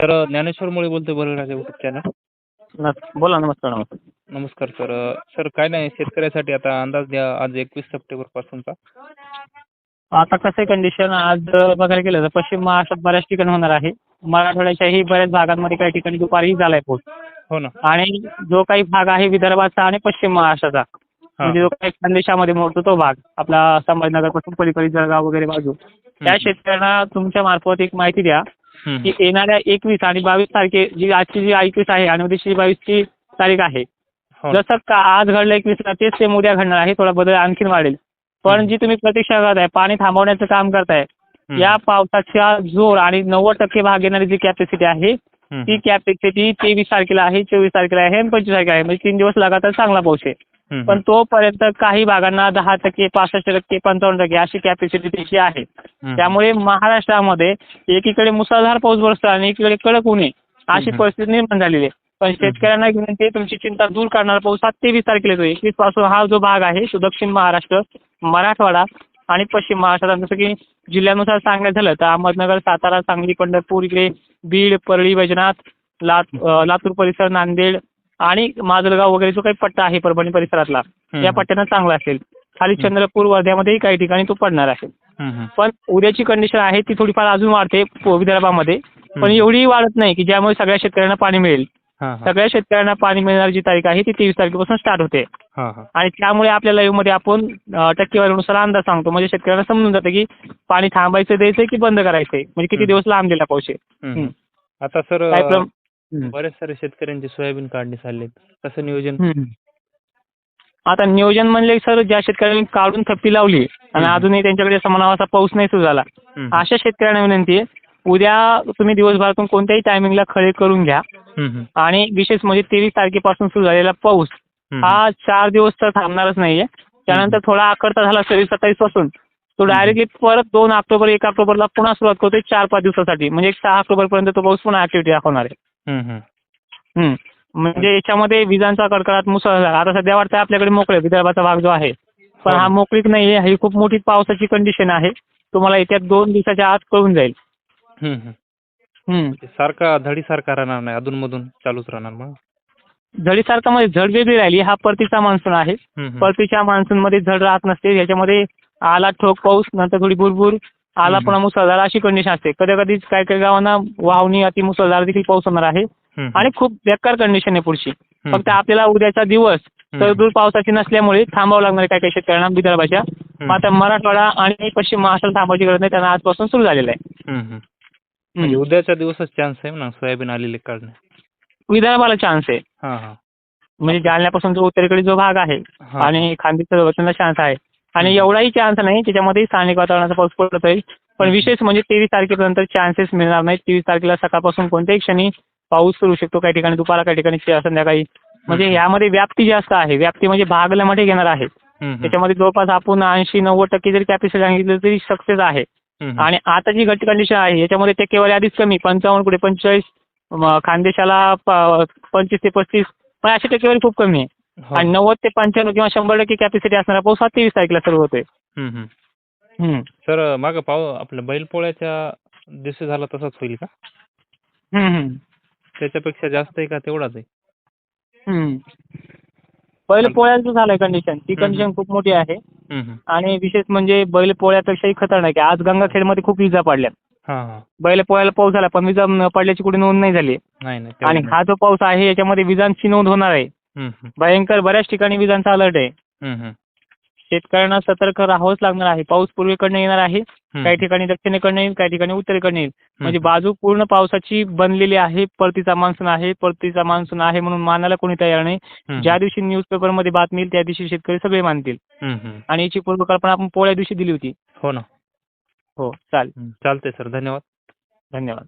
Sir Dnyaneshwar मुळे बोलतोय बलगराजा YouTube channel बोला नमस्कार नमस्कार. नमस्कार सर. सर काय नाही शेतकऱ्यासाठी आता अंदाज द्या आज एकवीस सप्टेंबर पासूनचा. आता कसं कंडिशन आज बघायला गेलं तर पश्चिम महाराष्ट्रात बऱ्याच ठिकाणी होणार आहे. मराठवाड्याच्याही बऱ्याच भागांमध्ये काही ठिकाणी दुपारीही झालाय पाऊस. हो ना. आणि जो काही भाग आहे विदर्भाचा आणि पश्चिम महाराष्ट्राचा म्हणजे जो काही खानदेशामध्ये मोडतो तो भाग आपला संभाजीनगरपासून पलीकडे जळगाव वगैरे बाजू. त्या शेतकऱ्यांना तुमच्या मार्फत एक माहिती द्या. की येणाऱ्या एकवीस आणि बावीस तारखे जी आजची जी एकवीस आहे आणि उद्याची बावीसची तारीख आहे हो. जसं का आज घडलं एकवीसला तेच सेम उद्या घडणार आहे थोडा बदल आणखीन वाढेल पण. जी तुम्ही प्रतीक्षा करताय पाणी थांबवण्याचं काम करताय. या पावसाचा जोर आणि नव्वद टक्के भाग येणारी जी कॅपॅसिटी आहे. ती कॅपॅसिटी तेवीस तारखेला आहे चोवीस तारखेला आहे आणि पंचवीस तारखेला आहे म्हणजे तीन दिवस लगातार चांगला पाऊस आहे. पण तोपर्यंत काही भागांना दहा टक्के पासष्ट टक्के पंचावन्न टक्के अशी कॅपॅसिटी त्याची आहे. त्यामुळे महाराष्ट्रामध्ये एकीकडे मुसळधार पाऊस बरसतो आणि एकीकडे कडक ऊन आहे. अशी. परिस्थिती निर्माण झालेली आहे. पण शेतकऱ्यांना विनंती तुमची चिंता दूर करणारा पाऊस हा तेवीस तारखेला येतो एकवीसपासून हा जो भाग आहे तो दक्षिण महाराष्ट्र मराठवाडा आणि पश्चिम महाराष्ट्रात. जसं की जिल्ह्यानुसार सांगायचं झालं तर अहमदनगर सातारा सांगली पंढरपूर इकडे बीड परळी वैजनाथ लात लातूर परिसर नांदेड आणि माजलगाव वगैरे जो काही पट्टा आहे परभणी परिसरातला हम्म. या पट्ट्यानं चांगला असेल खाली चंद्रपूर वर्ध्यामध्येही काही ठिकाणी तो पडणार आहे. पण उद्याची कंडिशन आहे ती थोडीफार अजून वाढते विदर्भामध्ये पण. एवढी वाढत नाही की ज्यामुळे सगळ्या शेतकऱ्यांना पाणी मिळेल सगळ्या शेतकऱ्यांना पाणी मिळणारी जी तारीख आहे ती तेवीस तारखेपासून स्टार्ट होते आणि त्यामुळे आपल्या live मध्ये आपण टक्केवारीनुसार अंदाज सांगतो म्हणजे शेतकऱ्यांना समजून जातं की पाणी थांबायचं द्यायचं की बंद करायचंय म्हणजे किती. दिवस लांब दिला. हम्म. आता सर हम्म. बरेच सारे शेतकऱ्यांचे सोयाबीन काढणे चालले कसं नियोजन हम्म. आता नियोजन म्हणले सर ज्या शेतकऱ्यांनी काढून थप्पी लावली आणि हम्म. अजूनही त्यांच्याकडे समानावाचा पाऊस नाही सुरू झाला हम्म. अशा शेतकऱ्यांना विनंती आहे उद्या तुम्ही दिवसभरातून कोणत्याही टायमिंगला खळे करून घ्या हम्म. आणि विशेष म्हणजे तेवीस तारखेपासून सुरू झालेला पाऊस हम्म. हा चार दिवस तर थांबणारच नाहीये त्यानंतर थोडा आकडता झाला सव्वीस सत्तावीसपासून तो डायरेक्टली परत दोन ऑक्टोबर एक ऑक्टोबरला पुन्हा सुरुवात करतोय चार पाच दिवसासाठी म्हणजे एक सहा ऑक्टोबर पर्यंत तो पाऊस पुन्हा ऍक्टिव्हिटी दाखवणार आहे. म्हणजे याच्यामध्ये विजांचा कडकडाट मुसळधार आता सध्या वाटतं आपल्याकडे मोकळे विदर्भाचा भाग जो आहे पण हो. हा. मोकळीक नाहीये ही खूप मोठी पावसाची कंडिशन आहे. तुम्हाला येत्या दोन दिवसाच्या आत कळून जाईल. ते सारखा धडी सारखा राहणार नाही. अधूनमधून चालूच राहणार मग. झडीसारखा मध्ये झड वेगळी राहिली. हा परतीचा मान्सून आहे. परतीच्या मान्सूनमध्ये झड राहत नसते. याच्यामध्ये आला ठोक पाऊस नंतर थोडी बुरबुर आला. पुन्हा मुसळधार अशी कंडिशन असते कधी कधी काही काही गावांना वावणी अति मुसळधार देखील पाऊस होणार आहे. आणि खूप बेकार कंडिशन आहे पुढची. फक्त आपल्याला उद्याचा दिवस हम्म. तर दूर पावसाची नसल्यामुळे थांबावं लागणार काही काही शेतकऱ्यांना विदर्भाच्या. आता मराठवाडा आणि पश्चिम महाराष्ट्रात थांबायची गरज नाही त्यांना आजपासून सुरू झालेलं आहे. म्हणजे हम्म. उद्याच्या दिवसच चान्स आहे ना सोयाबीन आलेले काढणे विदर्भाला चान्स आहे म्हणजे जालन्यापासून जो उत्तरेकडे जो भाग आहे. आणि खानदेश चान्स आहे आणि. एवढाही चान्स नाही त्याच्यामध्ये स्थानिक वातावरणाचा पाऊस पडत आहे पण. विशेष म्हणजे तेवीस तारखेपर्यंत चान्सेस मिळणार नाहीत तेवीस तारखेला सकाळपासून कोणत्याही क्षणी पाऊस सुरू शकतो काही ठिकाणी दुपारा काही ठिकाणी संध्याकाळी म्हणजे. यामध्ये व्याप्ती जास्त आहे व्याप्ती म्हणजे भागला मध्ये घेणार आहे. त्याच्यामध्ये जवळपास आपण ऐंशी नव्वद टक्के जरी कॅपॅसिटी सांगितलं तरी सक्सेस आहे. आणि आता जी घट कंडिशन आहे याच्यामध्ये टक्केवारी आधीच कमी पंचावन्न कुठे पंचेचाळीस खानदेशाला पंचवीस ते पस्तीस पण अशी टक्केवारी खूप कमी आहे. आणि नव्वद ते पंच्याण्णव किंवा शंभर टक्के कॅपॅसिटी असणारा पाऊस हा तेवीस तारखेला सुरू होतोय. हम्म. सर मागं पाव आपल्या बैलपोळ्याच्या दिवशी झाला तसाच होईल का. त्याच्यापेक्षा जास्त आहे का तेवढाच आहे हम्म. बैल पोळ्याचं झालंय कंडिशन ती. कंडिशन खूप मोठी आहे. आणि विशेष म्हणजे बैल पोळ्यापेक्षाही खतरनाक आहे आज गंगाखेडमध्ये खूप विजा पडल्या हा हा बैल पोळ्याला पाऊस झाला पण विजा पडल्याची कुठे नोंद नाही झाली आणि हा जो पाऊस आहे याच्यामध्ये विजांची नोंद होणार आहे. भयंकर बऱ्याच ठिकाणी विजांचा अलर्ट आहे. शेतकऱ्यांना सतर्क राहावंच लागणार आहे. पाऊस पूर्वेकडनं येणार आहे. काही ठिकाणी दक्षिणेकडनं येईल काही ठिकाणी उत्तरेकडनं येईल. म्हणजे. बाजू पूर्ण पावसाची बनलेली आहे. परतीचा मान्सून आहे परतीचा मान्सून आहे म्हणून मानायला कोणी तयार नाही. ज्या दिवशी न्यूजपेपरमध्ये बातमी येईल त्या दिवशी शेतकरी सगळे मानतील. आणि याची पूर्वकल्पना आपण पोळ्या दिवशी दिली होती. हो ना. हो चालेल. चालतंय सर. धन्यवाद. धन्यवाद.